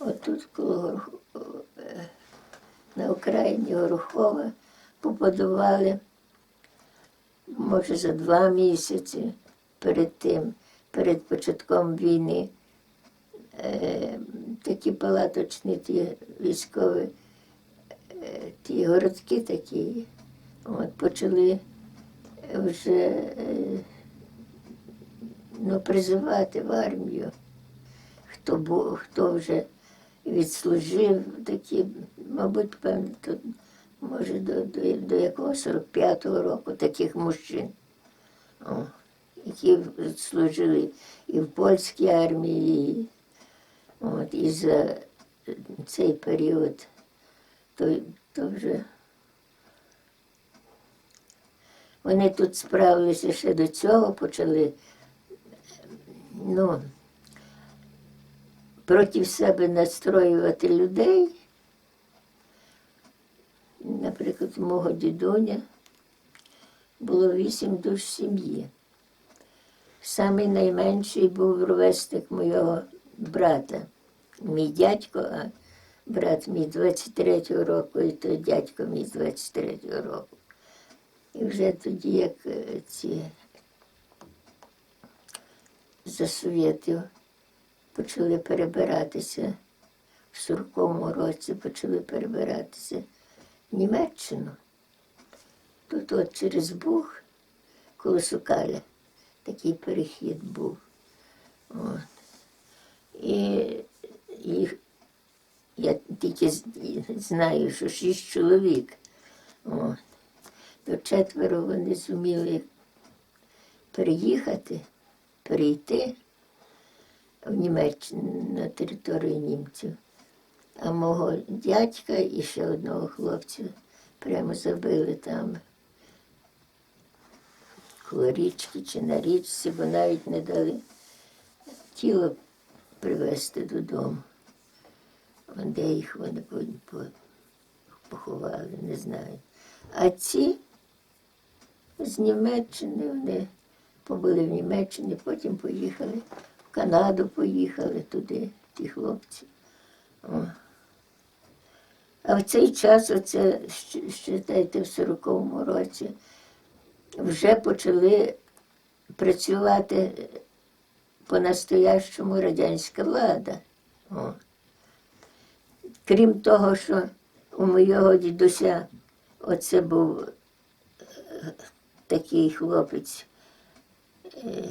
Отут коло е, на окраїні Горохова побудували, може, за два місяці перед тим, перед початком війни, е, такі палаточні ті військові, е, ті городки такі, от, почали вже ну, призивати в армію. Хто, був, хто вже відслужив, такі, мабуть, певно, то, може, до, до, до якого 45-го року таких мужчин, о, які служили і в польській армії, от, і за цей період, то, то вже вони тут справилися ще до цього, почали ну, проти себе настроювати людей. Наприклад, мого дідуня було вісім душ сім'ї. Самий найменший був ровесник мого брата. Мій дядько, а брат мій 23-го року, і то дядько мій 23-го року. І вже тоді, як е, ці за совєтів почали перебиратися в 40-му році, почали перебиратися в Німеччину. Тут от через Буг, коло Сукаля, такий перехід був. От. І їх, я тільки знаю, що шість чоловік. От. То четверо вони зуміли переїхати, перейти в Німеччину на територію німців. А мого дядька і ще одного хлопця прямо забили там коло річки чи на річці, бо навіть не дали тіло привезти додому. Де їх вони по- по- поховали, не знаю. А ці з Німеччини вони побули в Німеччині, потім поїхали Канаду, поїхали туди, ті хлопці. О. А в цей час, оце, считайте, в 40-му році, вже почали працювати по-настоящому радянська влада. О. Крім того, що у моєго дідуся оце був е, такий хлопець е,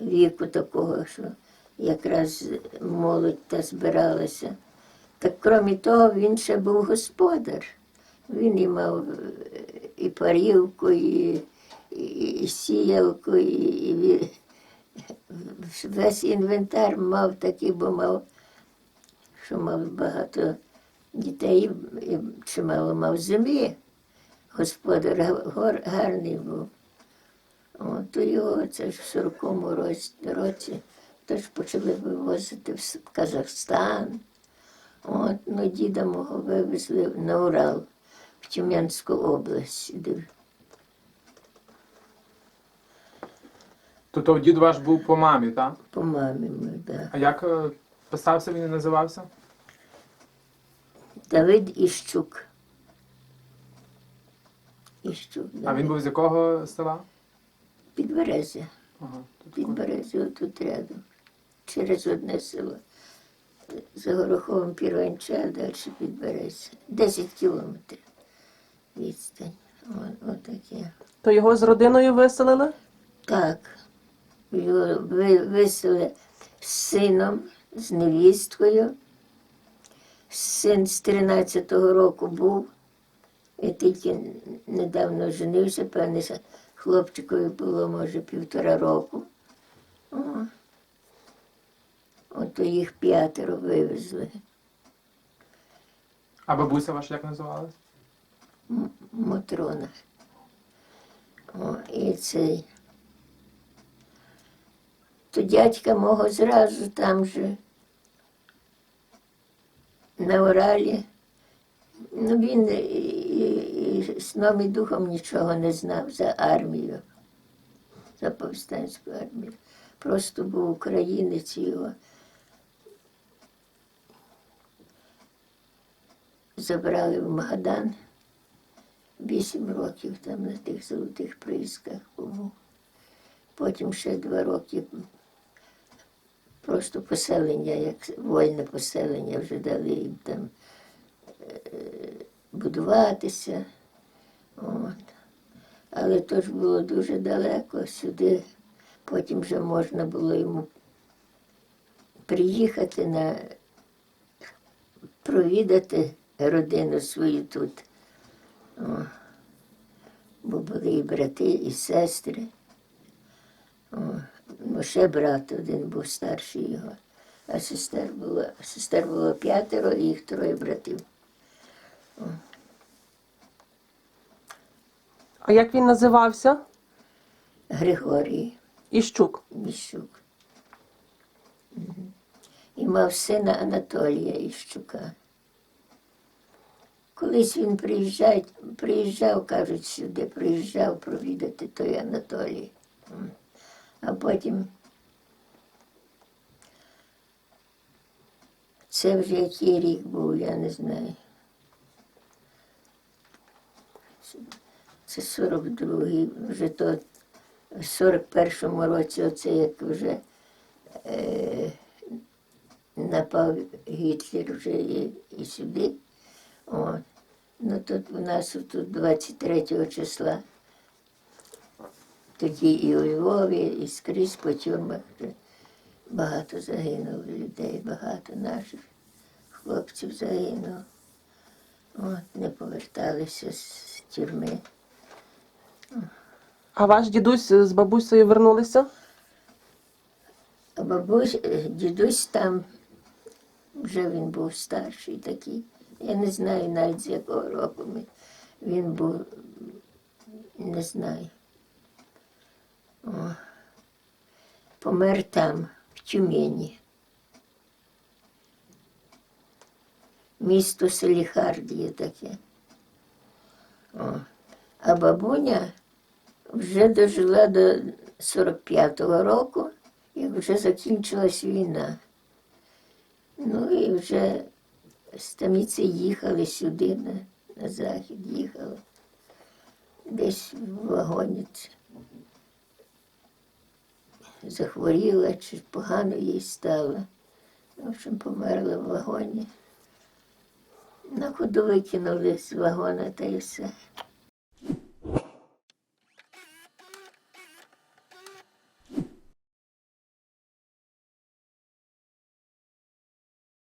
віку такого, що якраз молодь та збиралася. Так крім того, він ще був господар. Він і мав і парівку, і, і сіялку, і, і весь інвентар мав такий, бо мав, що мав багато дітей і чимало мав землі. Господар гор, гарний був. О, то його це ж в 40-му році, теж почали вивозити в Казахстан. От, ну, діда мого вивезли на Урал, в Тюменську область. Тобто дід ваш був по мамі, так? По мамі ми, да. А як е, писався він і називався? Давид Іщук. Іщук. А він був з якого села? Підберезя. Ага, тут Підберезя тут рядом. Через одне село. За Гороховим Пірванча, а далі підберезя. 10 кілометрів відстань. Отаке. То його з родиною виселили? Так. Його ви- висели з сином, з невісткою. Син з 13-го року був. І тільки недавно женився, певне, що хлопчикові було, може, півтора року. О. Ото їх п'ятеро вивезли. А бабуся ваша як називалась? М- Матрона. О, і цей. То дядька мого зразу там же на Уралі. Ну, він і, і, сном і духом нічого не знав за армію, за повстанську армію. Просто був українець його забрали в Магадан. Вісім років там на тих золотих приисках був. Потім ще два роки просто поселення, як вольне поселення, вже дали їм там е, будуватися. От. Але то ж було дуже далеко сюди. Потім вже можна було йому приїхати на провідати родину свою тут. О. Бо були і брати, і сестри. О. Ну, ще брат один був старший його, а сестер було, сестер було п'ятеро і їх троє братів. А як він називався? Григорій. Іщук. Іщук. І мав сина Анатолія Іщука. Колись він приїжджає, приїжджав, кажуть, сюди, приїжджав провідати той Анатолій. А потім це вже який рік був, я не знаю. Це 42-й, вже то в 41-му році, оце як вже е, напав Гітлер вже і, і сюди. От. Ну тут у нас тут 23 числа. Тоді і у Львові, і скрізь по тюрмах багато загинуло людей, багато наших хлопців загинуло. От, не поверталися з тюрми. А ваш дідусь з бабусею вернулися? Бабусь, е, дідусь там, вже він був старший такий. Я не знаю навіть з якого року він був, не знаю. О. Помер там, в Тюмені. Місто Селіхардіє таке. О. А бабуня вже дожила до 45-го року, як вже закінчилась війна. Ну і вже стаміці їхали сюди, на, на захід їхали. Десь в вагоніці. захворіла, чи погано їй стало. В общем, померла в вагоні. На ходу викинули з вагона та й все.